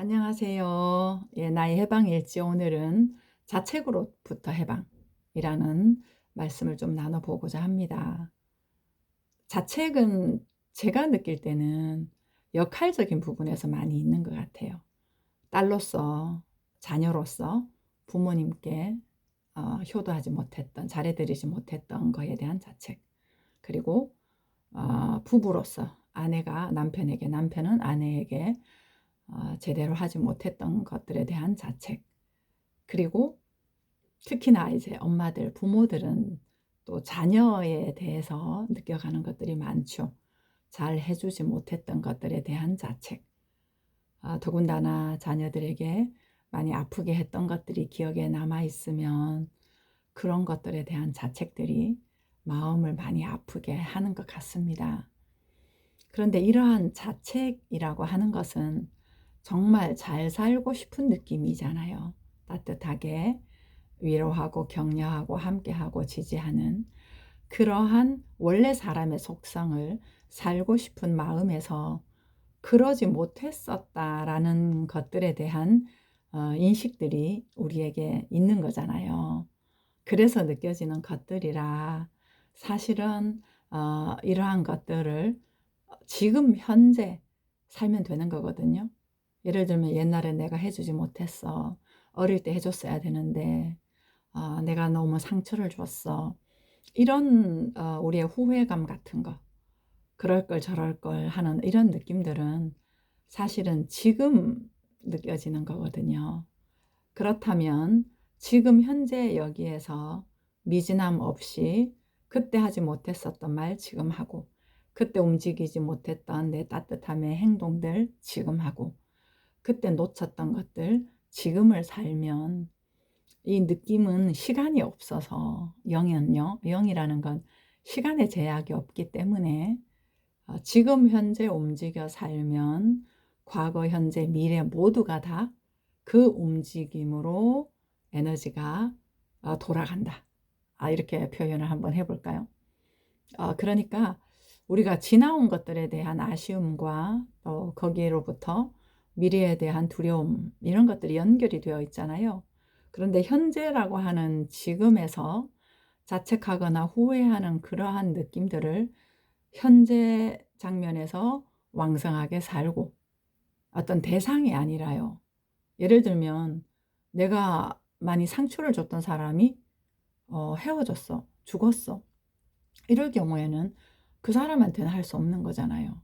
안녕하세요. 예, 나의 해방일지 오늘은 자책으로부터 해방이라는 말씀을 좀 나눠보고자 합니다. 자책은 제가 느낄 때는 역할적인 부분에서 많이 있는 것 같아요. 딸로서, 자녀로서 부모님께 어, 효도하지 못했던, 잘해드리지 못했던 거에 대한 자책. 그리고 어, 부부로서 아내가 남편에게, 남편은 아내에게 어, 제대로 하지 못했던 것들에 대한 자책. 그리고 특히나 이제 엄마들, 부모들은 또 자녀에 대해서 느껴가는 것들이 많죠. 잘 해주지 못했던 것들에 대한 자책. 아, 더군다나 자녀들에게 많이 아프게 했던 것들이 기억에 남아 있으면 그런 것들에 대한 자책들이 마음을 많이 아프게 하는 것 같습니다. 그런데 이러한 자책이라고 하는 것은 정말 잘 살고 싶은 느낌이잖아요. 따뜻하게 위로하고 격려하고 함께하고 지지하는 그러한 원래 사람의 속성을 살고 싶은 마음에서 그러지 못했었다라는 것들에 대한 어, 인식들이 우리에게 있는 거잖아요. 그래서 느껴지는 것들이라 사실은 어, 이러한 것들을 지금 현재 살면 되는 거거든요. 예를 들면 옛날에 내가 해주지 못했어. 어릴 때 해줬어야 되는데 어, 내가 너무 상처를 줬어. 이런 어, 우리의 후회감 같은 거, 그럴 걸 저럴 걸 하는 이런 느낌들은 사실은 지금 느껴지는 거거든요. 그렇다면 지금 현재 여기에서 미진함 없이 그때 하지 못했었던 말 지금 하고 그때 움직이지 못했던 내 따뜻함의 행동들 지금 하고 그때 놓쳤던 것들 지금을 살면 이 느낌은 시간이 없어서 영은요 영이라는 건 시간의 제약이 없기 때문에 어, 지금 현재 움직여 살면 과거 현재 미래 모두가 다 그 움직임으로 에너지가 어, 돌아간다. 아, 이렇게 표현을 한번 해볼까요? 어, 그러니까 우리가 지나온 것들에 대한 아쉬움과 또 거기로부터 미래에 대한 두려움 이런 것들이 연결이 되어 있잖아요. 그런데 현재라고 하는 지금에서 자책하거나 후회하는 그러한 느낌들을 현재 장면에서 왕성하게 살고 어떤 대상이 아니라요. 예를 들면 내가 많이 상처를 줬던 사람이 어, 헤어졌어, 죽었어. 이럴 경우에는 그 사람한테는 할 수 없는 거잖아요.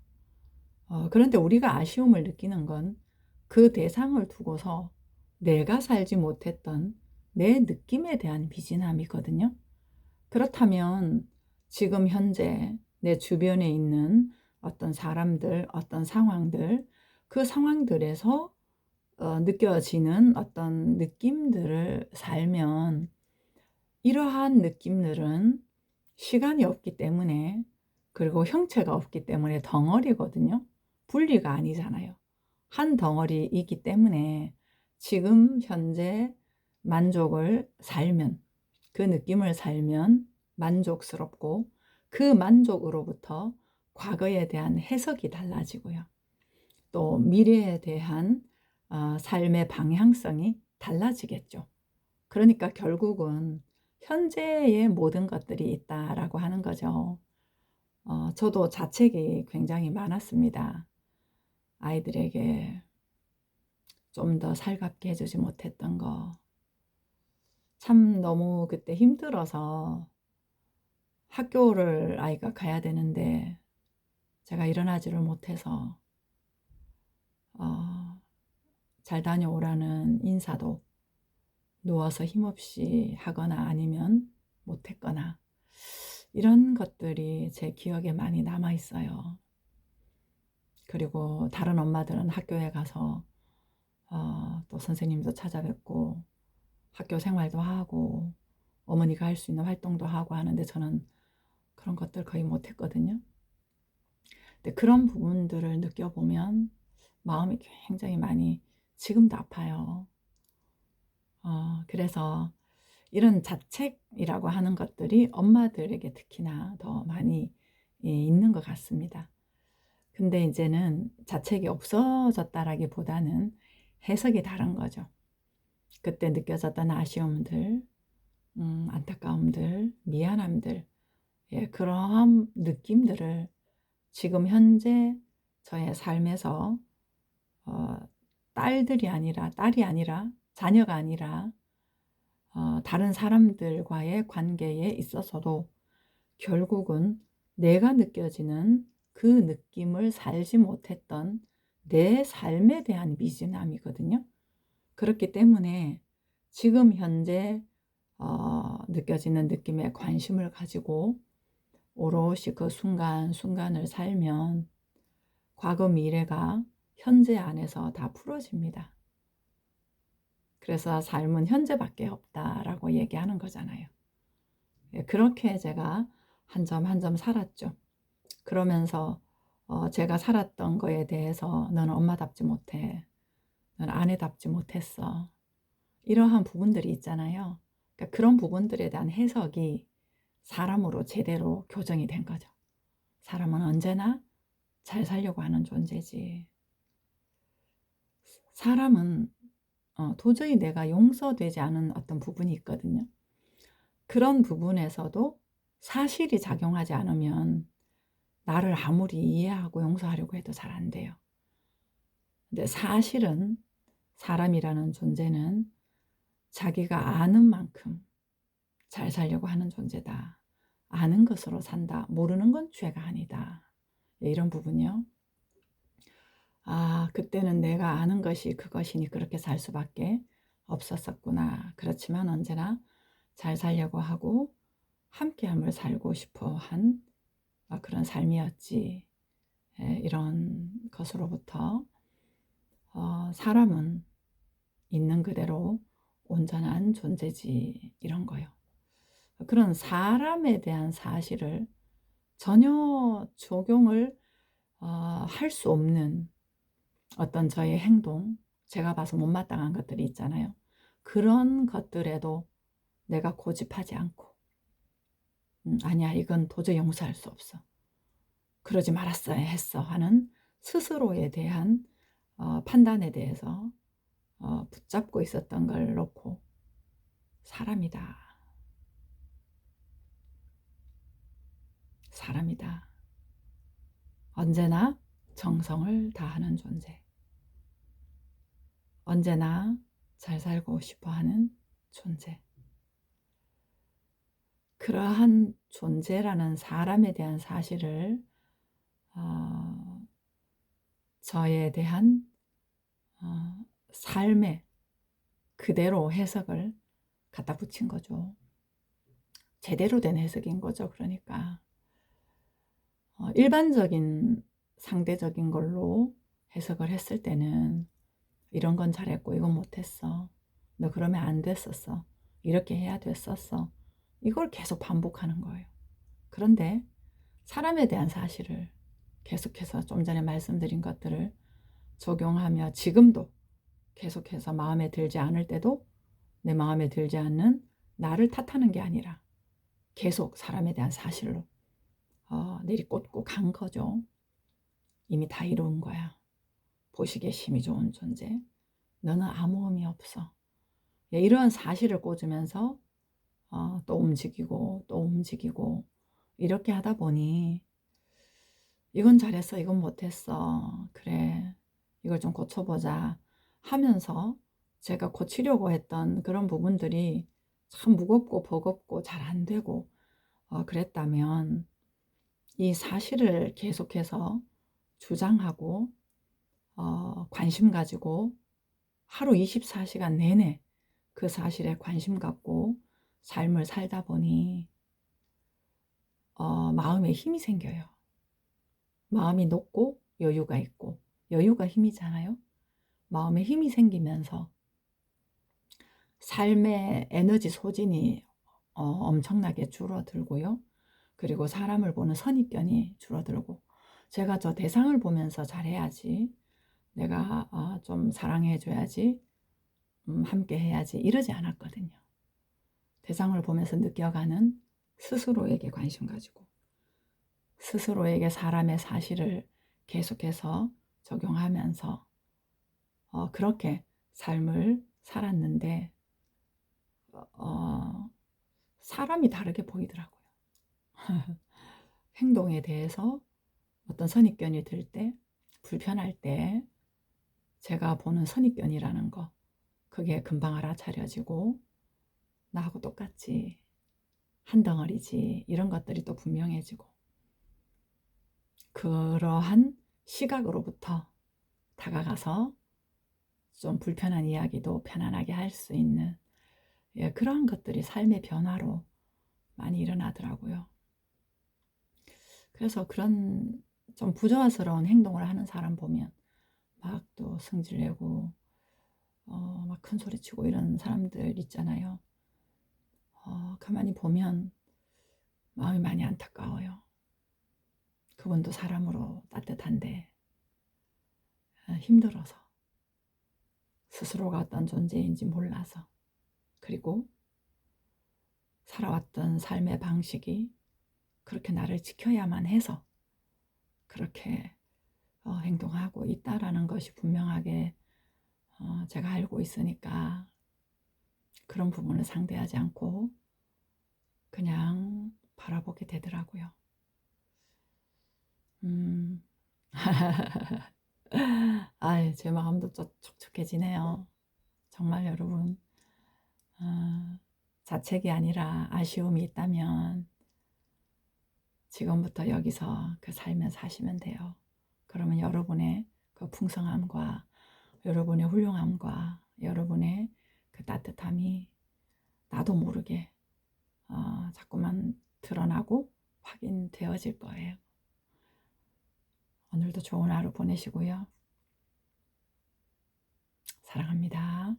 어, 그런데 우리가 아쉬움을 느끼는 건 그 대상을 두고서 내가 살지 못했던 내 느낌에 대한 비진함이거든요. 그렇다면 지금 현재 내 주변에 있는 어떤 사람들, 어떤 상황들, 그 상황들에서 어, 느껴지는 어떤 느낌들을 살면 이러한 느낌들은 시간이 없기 때문에 그리고 형체가 없기 때문에 덩어리거든요. 분리가 아니잖아요. 한 덩어리이기 때문에 지금 현재 만족을 살면 그 느낌을 살면 만족스럽고 그 만족으로부터 과거에 대한 해석이 달라지고요. 또 미래에 대한 어, 삶의 방향성이 달라지겠죠. 그러니까 결국은 현재의 모든 것들이 있다라고 하는 거죠. 어, 저도 자책이 굉장히 많았습니다. 아이들에게 좀 더 살갑게 해주지 못했던 거. 참 너무 그때 힘들어서 학교를 아이가 가야 되는데 제가 일어나지를 못해서 어, 잘 다녀오라는 인사도 누워서 힘없이 하거나 아니면 못했거나 이런 것들이 제 기억에 많이 남아 있어요. 그리고 다른 엄마들은 학교에 가서 어, 또 선생님도 찾아뵙고 학교 생활도 하고 어머니가 할 수 있는 활동도 하고 하는데 저는 그런 것들 거의 못했거든요. 근데 그런 부분들을 느껴보면 마음이 굉장히 많이 지금도 아파요. 어, 그래서 이런 자책이라고 하는 것들이 엄마들에게 특히나 더 많이 예, 있는 것 같습니다. 근데 이제는 자책이 없어졌다라기보다는 해석이 다른 거죠. 그때 느껴졌던 아쉬움들, 음, 안타까움들, 미안함들, 예, 그러한 느낌들을 지금 현재 저의 삶에서 어, 딸들이 아니라 딸이 아니라 자녀가 아니라 어, 다른 사람들과의 관계에 있어서도 결국은 내가 느껴지는 그 느낌을 살지 못했던 내 삶에 대한 미진함이거든요. 그렇기 때문에 지금 현재 어, 느껴지는 느낌에 관심을 가지고 오롯이 그 순간순간을 살면 과거 미래가 현재 안에서 다 풀어집니다. 그래서 삶은 현재밖에 없다라고 얘기하는 거잖아요. 예, 그렇게 제가 한 점 한 점 살았죠. 그러면서 어, 제가 살았던 거에 대해서 너는 엄마답지 못해. 너는 아내답지 못했어. 이러한 부분들이 있잖아요. 그러니까 그런 부분들에 대한 해석이 사람으로 제대로 교정이 된 거죠. 사람은 언제나 잘 살려고 하는 존재지. 사람은 어, 도저히 내가 용서되지 않은 어떤 부분이 있거든요. 그런 부분에서도 사실이 작용하지 않으면 나를 아무리 이해하고 용서하려고 해도 잘 안 돼요. 근데 사실은 사람이라는 존재는 자기가 아는 만큼 잘 살려고 하는 존재다. 아는 것으로 산다. 모르는 건 죄가 아니다. 예, 이런 부분이요. 아, 그때는 내가 아는 것이 그것이니 그렇게 살 수밖에 없었었구나. 그렇지만 언제나 잘 살려고 하고 함께함을 살고 싶어 한 아, 그런 삶이었지. 예, 이런 것으로부터 어, 사람은 있는 그대로 온전한 존재지 이런 거요. 그런 사람에 대한 사실을 전혀 적용을 어, 할수 없는 어떤 저의 행동, 제가 봐서 못마땅한 것들이 있잖아요. 그런 것들에도 내가 고집하지 않고, 음, 아니야, 이건 도저히 용서할 수 없어. 그러지 말았어야 했어 하는 스스로에 대한 어, 판단에 대해서 어, 붙잡고 있었던 걸 놓고 사람이다. 사람이다. 언제나 정성을 다하는 존재. 언제나 잘 살고 싶어 하는 존재. 그러한 존재라는 사람에 대한 사실을 어, 저에 대한 어, 삶에 그대로 해석을 갖다 붙인 거죠. 제대로 된 해석인 거죠. 그러니까 어, 일반적인 상대적인 걸로 해석을 했을 때는 이런 건 잘했고 이건 못했어. 너 그러면 안 됐었어. 이렇게 해야 됐었어. 이걸 계속 반복하는 거예요. 그런데 사람에 대한 사실을 계속해서 좀 전에 말씀드린 것들을 적용하며 지금도 계속해서 마음에 들지 않을 때도 내 마음에 들지 않는 나를 탓하는 게 아니라 계속 사람에 대한 사실로 어, 내리꽂고 간 거죠. 이미 다 이룬 거야. 보시기에 힘이 좋은 존재. 너는 아무 의미 없어. 예, 이러한 사실을 꽂으면서 어, 또 움직이고 또 움직이고 이렇게 하다 보니 이건 잘했어, 이건 못했어. 그래, 이걸 좀 고쳐보자 하면서 제가 고치려고 했던 그런 부분들이 참 무겁고 버겁고 잘 안 되고 어, 그랬다면 이 사실을 계속해서 주장하고 어, 관심 가지고 하루 24시간 내내 그 사실에 관심 갖고 삶을 살다 보니 어, 마음에 힘이 생겨요. 마음이 높고 여유가 있고 여유가 힘이잖아요. 마음에 힘이 생기면서 삶의 에너지 소진이 어, 엄청나게 줄어들고요. 그리고 사람을 보는 선입견이 줄어들고 제가 저 대상을 보면서 잘해야지 내가 어, 좀 사랑해줘야지 음, 함께 해야지 이러지 않았거든요. 대상을 보면서 느껴가는 스스로에게 관심 가지고 스스로에게 사람의 사실을 계속해서 적용하면서 어, 그렇게 삶을 살았는데 어, 사람이 다르게 보이더라고요. 행동에 대해서 어떤 선입견이 들 때, 불편할 때, 제가 보는 선입견이라는 거, 그게 금방 알아차려지고, 나하고 똑같지, 한 덩어리지, 이런 것들이 또 분명해지고, 그러한 시각으로부터 다가가서 좀 불편한 이야기도 편안하게 할 수 있는 예, 그러한 것들이 삶의 변화로 많이 일어나더라고요. 그래서 그런 좀 부조화스러운 행동을 하는 사람 보면 막또 성질내고 어, 막 큰 소리 치고 이런 사람들 있잖아요. 어, 가만히 보면 마음이 많이 안타까워요. 그분도 사람으로 따뜻한데 어, 힘들어서 스스로가 어떤 존재인지 몰라서 그리고 살아왔던 삶의 방식이 그렇게 나를 지켜야만 해서 그렇게 어, 행동하고 있다라는 것이 분명하게 어, 제가 알고 있으니까 그런 부분을 상대하지 않고 그냥 바라보게 되더라고요. 음. 아이, 제 마음도 좀 촉촉해지네요. 정말 여러분, 어, 자책이 아니라 아쉬움이 있다면 지금부터 여기서 그 삶을 사시면 돼요. 그러면 여러분의 그 풍성함과 여러분의 훌륭함과 여러분의 그 따뜻함이 나도 모르게 어, 자꾸만 드러나고 확인되어질 거예요. 오늘도 좋은 하루 보내시고요. 사랑합니다.